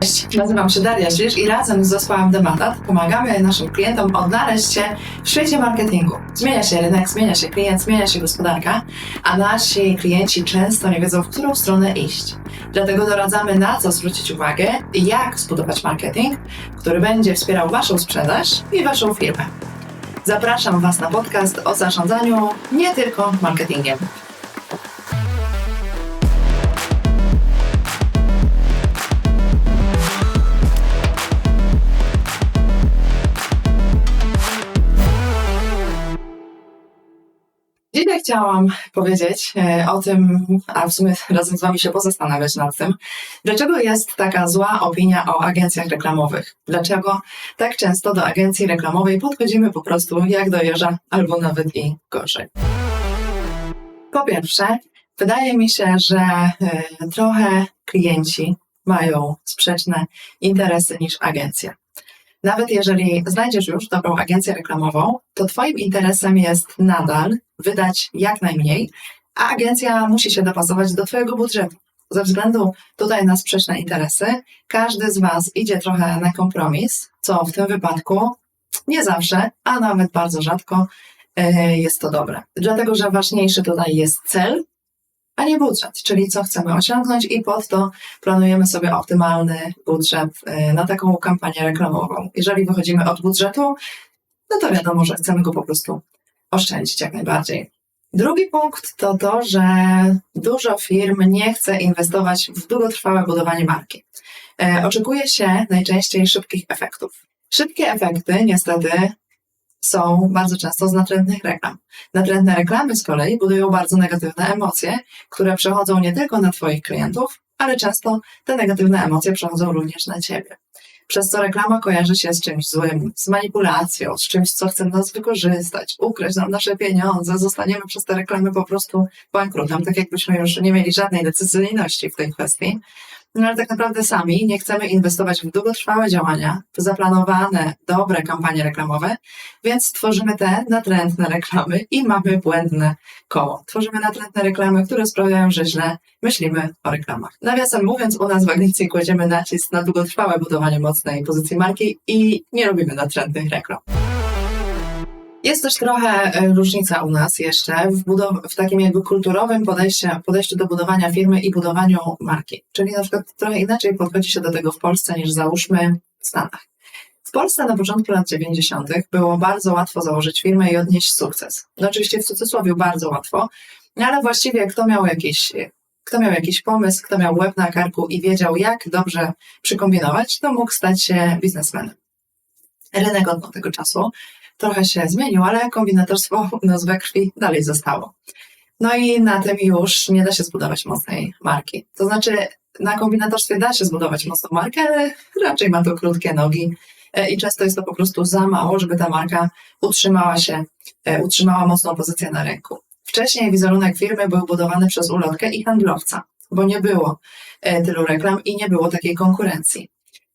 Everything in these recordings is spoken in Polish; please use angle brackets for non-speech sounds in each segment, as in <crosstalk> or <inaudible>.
Cześć, nazywam się Daria Ślisz i razem z zespołem Dematat pomagamy naszym klientom odnaleźć się w świecie marketingu. Zmienia się rynek, zmienia się klient, zmienia się gospodarka, a nasi klienci często nie wiedzą, w którą stronę iść. Dlatego doradzamy, na co zwrócić uwagę i jak zbudować marketing, który będzie wspierał Waszą sprzedaż i Waszą firmę. Zapraszam Was na podcast o zarządzaniu nie tylko marketingiem. Chciałam powiedzieć e, o tym, a w sumie razem z Wami się pozastanawiać nad tym, dlaczego jest taka zła opinia o agencjach reklamowych. Dlaczego tak często do agencji reklamowej podchodzimy po prostu jak do jeża, albo nawet i gorzej. Po pierwsze, wydaje mi się, że e, trochę klienci mają sprzeczne interesy niż agencja. Nawet jeżeli znajdziesz już dobrą agencję reklamową, to Twoim interesem jest nadal wydać jak najmniej, a agencja musi się dopasować do Twojego budżetu. Ze względu tutaj na sprzeczne interesy, każdy z Was idzie trochę na kompromis, co w tym wypadku nie zawsze, a nawet bardzo rzadko e, jest to dobre. Dlatego, że ważniejszy tutaj jest cel, a nie budżet, czyli co chcemy osiągnąć i pod to planujemy sobie optymalny budżet y, na taką kampanię reklamową. Jeżeli wychodzimy od budżetu, no to wiadomo, że chcemy go po prostu oszczędzić jak najbardziej. Drugi punkt to to, że dużo firm nie chce inwestować w długotrwałe budowanie marki. E, oczekuje się najczęściej szybkich efektów. Szybkie efekty niestety są bardzo często z natrętnych reklam. Natrętne reklamy z kolei budują bardzo negatywne emocje, które przechodzą nie tylko na Twoich klientów, ale często te negatywne emocje przechodzą również na Ciebie. Przez co reklama kojarzy się z czymś złym, z manipulacją, z czymś, co chce nas wykorzystać, ukraść nam nasze pieniądze, zostaniemy przez te reklamy po prostu bankrutem, tak jakbyśmy już nie mieli żadnej decyzyjności w tej kwestii. No ale tak naprawdę sami nie chcemy inwestować w długotrwałe działania, w zaplanowane, dobre kampanie reklamowe, więc tworzymy te natrętne reklamy i mamy błędne koło. Tworzymy natrętne reklamy, które sprawiają, że źle myślimy o reklamach. Nawiasem mówiąc, u nas w agencji kładziemy nacisk na długotrwałe budowanie mocnej pozycji marki i nie robimy natrętnych reklam. Jest też trochę e, różnica u nas jeszcze w, budow- w takim jakby kulturowym podejściu, podejściu do budowania firmy i budowaniu marki. Czyli na przykład trochę inaczej podchodzi się do tego w Polsce niż załóżmy w Stanach. W Polsce na początku lat 90. było bardzo łatwo założyć firmę i odnieść sukces. No oczywiście w cudzysłowie bardzo łatwo, no ale właściwie kto miał jakiś kto miał jakiś pomysł, kto miał łeb na karku i wiedział, jak dobrze przykombinować, to mógł stać się biznesmenem. Rynek od tego czasu trochę się zmienił, ale kombinatorstwo u <laughs> nas krwi dalej zostało. No i na tym już nie da się zbudować mocnej marki. To znaczy, na kombinatorstwie da się zbudować mocną markę, ale raczej ma to krótkie nogi e, i często jest to po prostu za mało, żeby ta marka utrzymała się, e, utrzymała mocną pozycję na rynku. Wcześniej wizerunek firmy był budowany przez ulotkę i handlowca, bo nie było e, tylu reklam i nie było takiej konkurencji.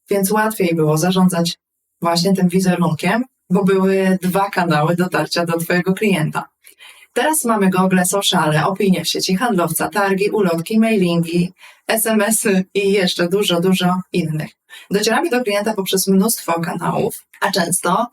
Więc łatwiej było zarządzać właśnie tym wizerunkiem bo były dwa kanały dotarcia do Twojego klienta. Teraz mamy Google, sociale, opinie w sieci handlowca, targi, ulotki, mailingi, SMS-y i jeszcze dużo, dużo innych. Docieramy do klienta poprzez mnóstwo kanałów, a często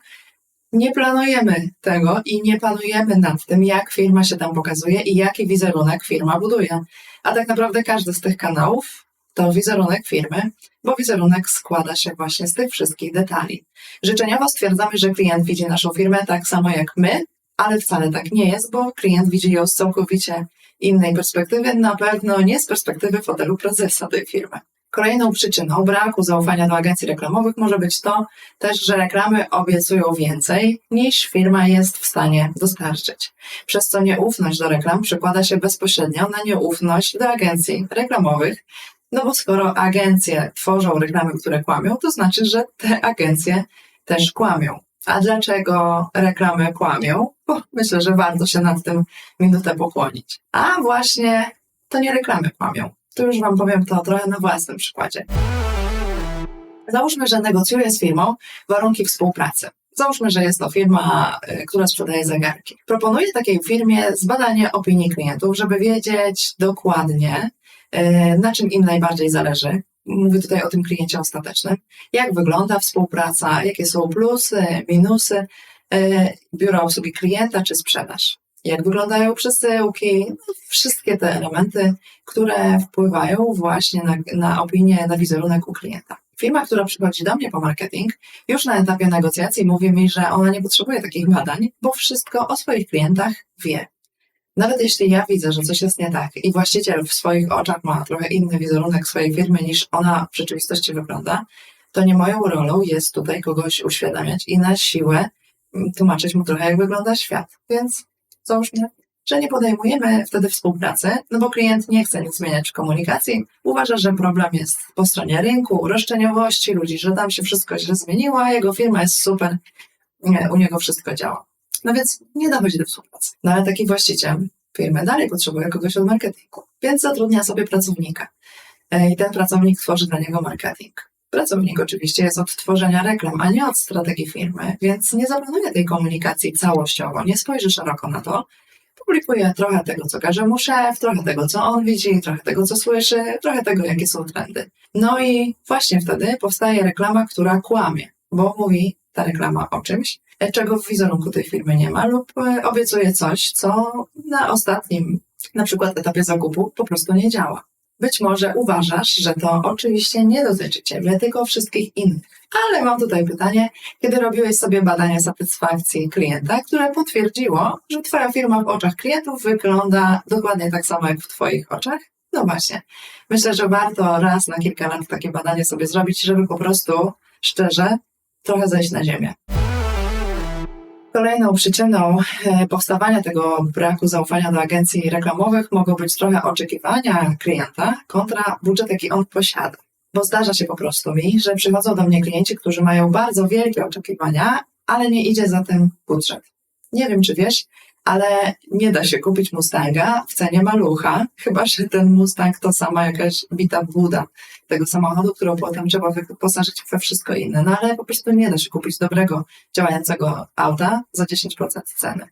nie planujemy tego i nie panujemy nad tym, jak firma się tam pokazuje i jaki wizerunek firma buduje. A tak naprawdę każdy z tych kanałów to wizerunek firmy, bo wizerunek składa się właśnie z tych wszystkich detali. Życzeniowo stwierdzamy, że klient widzi naszą firmę tak samo jak my, ale wcale tak nie jest, bo klient widzi ją z całkowicie innej perspektywy, na pewno nie z perspektywy fotelu prezesa tej firmy. Kolejną przyczyną braku zaufania do agencji reklamowych może być to też, że reklamy obiecują więcej niż firma jest w stanie dostarczyć. Przez co nieufność do reklam przekłada się bezpośrednio na nieufność do agencji reklamowych, no bo skoro agencje tworzą reklamy, które kłamią, to znaczy, że te agencje też kłamią. A dlaczego reklamy kłamią? Bo myślę, że warto się nad tym minutę pokłonić. A właśnie to nie reklamy kłamią. Tu już Wam powiem to trochę na własnym przykładzie. Załóżmy, że negocjuję z firmą warunki współpracy. Załóżmy, że jest to firma, y, która sprzedaje zegarki. Proponuję takiej firmie zbadanie opinii klientów, żeby wiedzieć dokładnie, na czym im najbardziej zależy, mówię tutaj o tym kliencie ostatecznym, jak wygląda współpraca, jakie są plusy, minusy e, biura obsługi klienta czy sprzedaż. Jak wyglądają przesyłki, no, wszystkie te elementy, które wpływają właśnie na, na opinię, na wizerunek u klienta. Firma, która przychodzi do mnie po marketing, już na etapie negocjacji mówi mi, że ona nie potrzebuje takich badań, bo wszystko o swoich klientach wie. Nawet jeśli ja widzę, że coś jest nie tak i właściciel w swoich oczach ma trochę inny wizerunek swojej firmy niż ona w rzeczywistości wygląda, to nie moją rolą jest tutaj kogoś uświadamiać i na siłę mm, tłumaczyć mu trochę, jak wygląda świat. Więc załóżmy, że nie podejmujemy wtedy współpracy, no bo klient nie chce nic zmieniać w komunikacji, uważa, że problem jest po stronie rynku, roszczeniowości ludzi, że tam się wszystko źle zmieniło, a jego firma jest super, u niego wszystko działa. No więc nie dochodzi do współpracy. No ale taki właściciel firmy dalej potrzebuje kogoś od marketingu, więc zatrudnia sobie pracownika. E, I ten pracownik tworzy dla niego marketing. Pracownik oczywiście jest od tworzenia reklam, a nie od strategii firmy, więc nie zaplanuje tej komunikacji całościowo, nie spojrzy szeroko na to. Publikuje trochę tego, co każe mu szef, trochę tego, co on widzi, trochę tego, co słyszy, trochę tego, jakie są trendy. No i właśnie wtedy powstaje reklama, która kłamie, bo mówi ta reklama o czymś, czego w wizerunku tej firmy nie ma, lub e, obiecuje coś, co na ostatnim, na przykład etapie zakupu, po prostu nie działa. Być może uważasz, że to oczywiście nie dotyczy Ciebie, tylko wszystkich innych. Ale mam tutaj pytanie, kiedy robiłeś sobie badanie satysfakcji klienta, które potwierdziło, że Twoja firma w oczach klientów wygląda dokładnie tak samo jak w Twoich oczach? No właśnie. Myślę, że warto raz na kilka lat takie badanie sobie zrobić, żeby po prostu szczerze trochę zejść na ziemię. Kolejną przyczyną e, powstawania tego braku zaufania do agencji reklamowych mogą być trochę oczekiwania klienta kontra budżet, jaki on posiada. Bo zdarza się po prostu mi, że przychodzą do mnie klienci, którzy mają bardzo wielkie oczekiwania, ale nie idzie za tym budżet. Nie wiem, czy wiesz, ale nie da się kupić Mustanga w cenie malucha, chyba że ten Mustang to sama jakaś bita buda tego samochodu, którą potem trzeba wyposażyć we wszystko inne. No ale po prostu nie da się kupić dobrego, działającego auta za 10% ceny.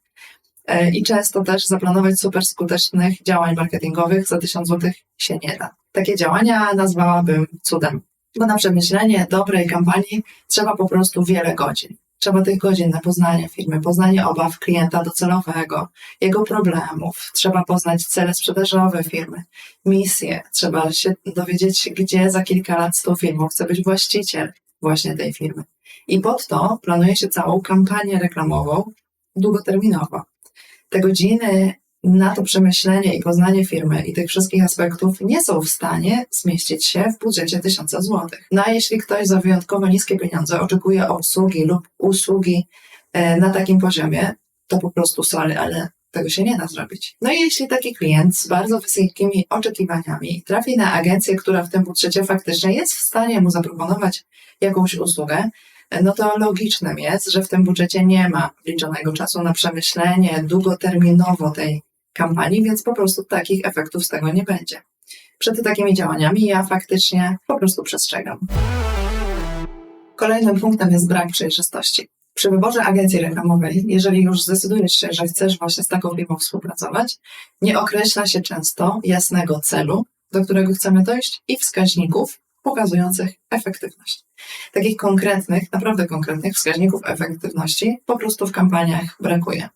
E, I często też zaplanować super skutecznych działań marketingowych za 1000 zł się nie da. Takie działania nazwałabym cudem, bo na przemyślenie dobrej kampanii trzeba po prostu wiele godzin. Trzeba tych godzin na poznanie firmy, poznanie obaw klienta docelowego, jego problemów. Trzeba poznać cele sprzedażowe firmy, misje. Trzeba się dowiedzieć, gdzie za kilka lat z tą firmą chce być właściciel właśnie tej firmy. I pod to planuje się całą kampanię reklamową długoterminowo. Te godziny na to przemyślenie i poznanie firmy i tych wszystkich aspektów nie są w stanie zmieścić się w budżecie tysiąca złotych. No a jeśli ktoś za wyjątkowo niskie pieniądze oczekuje obsługi lub usługi e, na takim poziomie, to po prostu sorry, ale tego się nie da zrobić. No i jeśli taki klient z bardzo wysokimi oczekiwaniami trafi na agencję, która w tym budżecie faktycznie jest w stanie mu zaproponować jakąś usługę, no to logicznym jest, że w tym budżecie nie ma liczonego czasu na przemyślenie długoterminowo tej kampanii, więc po prostu takich efektów z tego nie będzie. Przed takimi działaniami ja faktycznie po prostu przestrzegam. Kolejnym punktem jest brak przejrzystości. Przy wyborze agencji reklamowej, jeżeli już zdecydujesz się, że chcesz właśnie z taką firmą współpracować, nie określa się często jasnego celu, do którego chcemy dojść i wskaźników pokazujących efektywność. Takich konkretnych, naprawdę konkretnych wskaźników efektywności po prostu w kampaniach brakuje.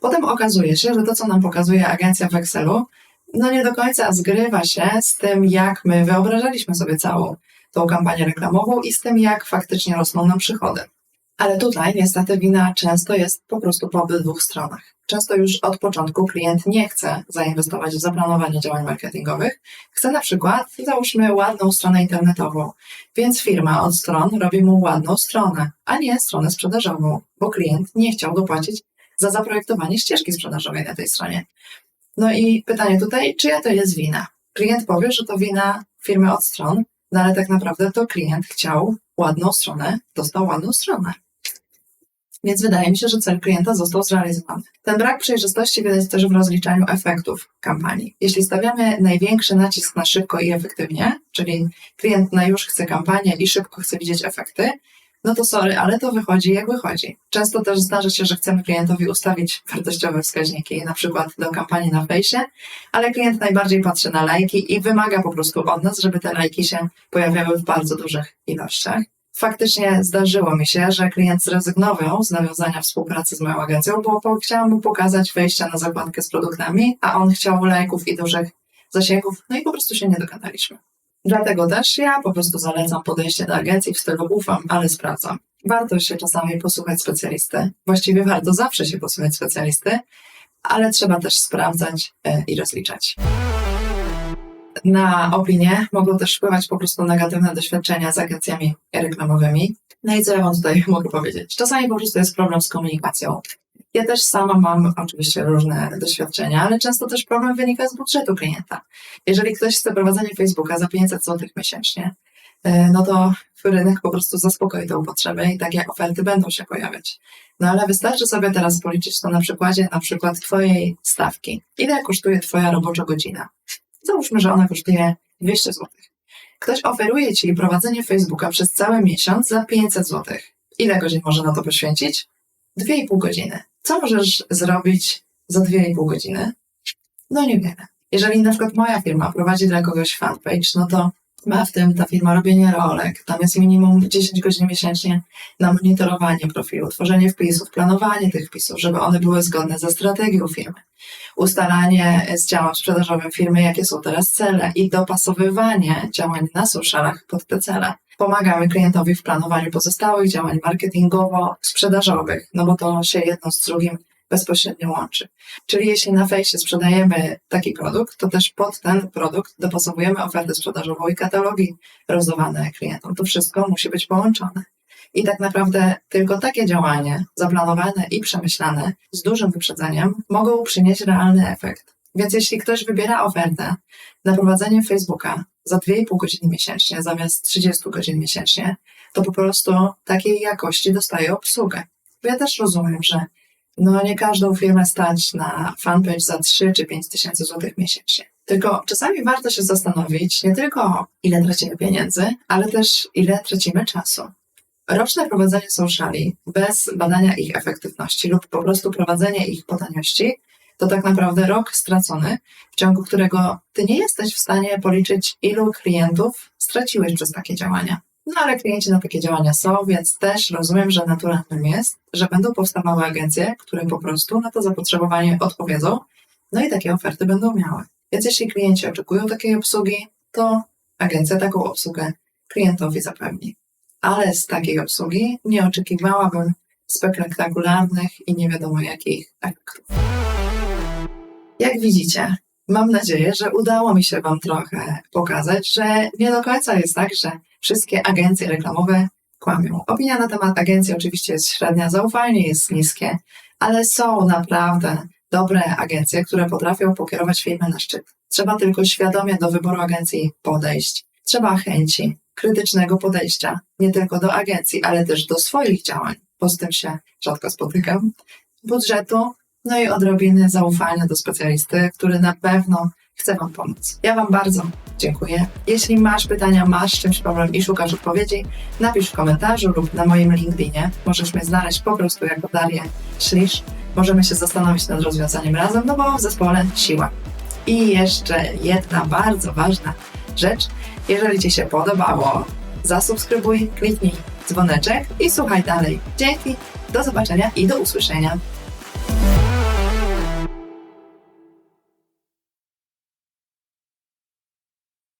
Potem okazuje się, że to, co nam pokazuje agencja w Excelu, no nie do końca zgrywa się z tym, jak my wyobrażaliśmy sobie całą tą kampanię reklamową i z tym, jak faktycznie rosną nam przychody. Ale tutaj niestety wina często jest po prostu po obydwu stronach. Często już od początku klient nie chce zainwestować w zaplanowanie działań marketingowych. Chce na przykład, załóżmy, ładną stronę internetową, więc firma od stron robi mu ładną stronę, a nie stronę sprzedażową, bo klient nie chciał dopłacić za zaprojektowanie ścieżki sprzedażowej na tej stronie. No i pytanie tutaj, czyja to jest wina? Klient powie, że to wina firmy od stron, no ale tak naprawdę to klient chciał ładną stronę, dostał ładną stronę. Więc wydaje mi się, że cel klienta został zrealizowany. Ten brak przejrzystości widać też w rozliczaniu efektów kampanii. Jeśli stawiamy największy nacisk na szybko i efektywnie, czyli klient na już chce kampanię i szybko chce widzieć efekty, no to sorry, ale to wychodzi jak wychodzi. Często też zdarza się, że chcemy klientowi ustawić wartościowe wskaźniki, na przykład do kampanii na fejsie, ale klient najbardziej patrzy na lajki i wymaga po prostu od nas, żeby te lajki się pojawiały w bardzo dużych ilościach. Faktycznie zdarzyło mi się, że klient zrezygnował z nawiązania współpracy z moją agencją, bo chciałam mu pokazać wejścia na zakładkę z produktami, a on chciał lajków i dużych zasięgów, no i po prostu się nie dogadaliśmy. Dlatego też ja po prostu zalecam podejście do agencji w stylu ufam, ale sprawdzam. Warto się czasami posłuchać specjalisty. Właściwie warto zawsze się posłuchać specjalisty, ale trzeba też sprawdzać e, i rozliczać. Na opinię mogą też wpływać po prostu negatywne doświadczenia z agencjami reklamowymi. No i co ja Wam tutaj <laughs> mogę powiedzieć? Czasami po prostu jest problem z komunikacją. Ja też sama mam oczywiście różne doświadczenia, ale często też problem wynika z budżetu klienta. Jeżeli ktoś chce prowadzenie Facebooka za 500 zł miesięcznie, e, no to rynek po prostu zaspokoi tą potrzebę i takie oferty będą się pojawiać. No ale wystarczy sobie teraz policzyć to na przykładzie na przykład Twojej stawki. Ile kosztuje Twoja robocza godzina? Załóżmy, że ona kosztuje 200 zł. Ktoś oferuje Ci prowadzenie Facebooka przez cały miesiąc za 500 zł. Ile godzin może na to poświęcić? 2,5 godziny. Co możesz zrobić za 2,5 godziny? No niewiele. Jeżeli na przykład moja firma prowadzi dla kogoś fanpage, no to ma w tym ta firma robienie rolek, tam jest minimum 10 godzin miesięcznie na monitorowanie profilu, tworzenie wpisów, planowanie tych wpisów, żeby one były zgodne ze strategią firmy, ustalanie z działem sprzedażowym firmy, jakie są teraz cele i dopasowywanie działań na socialach pod te cele. Pomagamy klientowi w planowaniu pozostałych działań marketingowo-sprzedażowych, no bo to się jedno z drugim bezpośrednio łączy. Czyli jeśli na fejsie sprzedajemy taki produkt, to też pod ten produkt dopasowujemy ofertę sprzedażową i katalogi rozdawane klientom. To wszystko musi być połączone. I tak naprawdę tylko takie działanie, zaplanowane i przemyślane, z dużym wyprzedzeniem, mogą przynieść realny efekt. Więc jeśli ktoś wybiera ofertę na prowadzenie Facebooka za 2,5 godziny miesięcznie zamiast 30 godzin miesięcznie, to po prostu takiej jakości dostaje obsługę. Bo ja też rozumiem, że no nie każdą firmę stać na fanpage za 3 czy 5 tysięcy złotych miesięcznie. Tylko czasami warto się zastanowić nie tylko ile tracimy pieniędzy, ale też ile tracimy czasu. Roczne prowadzenie sociali bez badania ich efektywności lub po prostu prowadzenie ich po taniości to tak naprawdę rok stracony, w ciągu którego ty nie jesteś w stanie policzyć, ilu klientów straciłeś przez takie działania. No ale klienci na takie działania są, więc też rozumiem, że naturalnym jest, że będą powstawały agencje, które po prostu na to zapotrzebowanie odpowiedzą, no i takie oferty będą miały. Więc jeśli klienci oczekują takiej obsługi, to agencja taką obsługę klientowi zapewni. Ale z takiej obsługi nie oczekiwałabym spektakularnych i nie wiadomo jakich efektów. Jak widzicie, mam nadzieję, że udało mi się Wam trochę pokazać, że nie do końca jest tak, że wszystkie agencje reklamowe kłamią. Opinia na temat agencji oczywiście jest średnia, zaufanie jest niskie, ale są naprawdę dobre agencje, które potrafią pokierować firmę na szczyt. Trzeba tylko świadomie do wyboru agencji podejść. Trzeba chęci, krytycznego podejścia, nie tylko do agencji, ale też do swoich działań, bo z tym się rzadko spotykam, budżetu, no i odrobiny zaufania do specjalisty, który na pewno chce Wam pomóc. Ja Wam bardzo dziękuję. Jeśli masz pytania, masz czymś problem i szukasz odpowiedzi, napisz w komentarzu lub na moim LinkedInie. Możesz mnie znaleźć po prostu jako Darię Szlisz. Możemy się zastanowić nad rozwiązaniem razem, no bo w zespole siła. I jeszcze jedna bardzo ważna rzecz. Jeżeli Ci się podobało, zasubskrybuj, kliknij dzwoneczek i słuchaj dalej. Dzięki, do zobaczenia i do usłyszenia.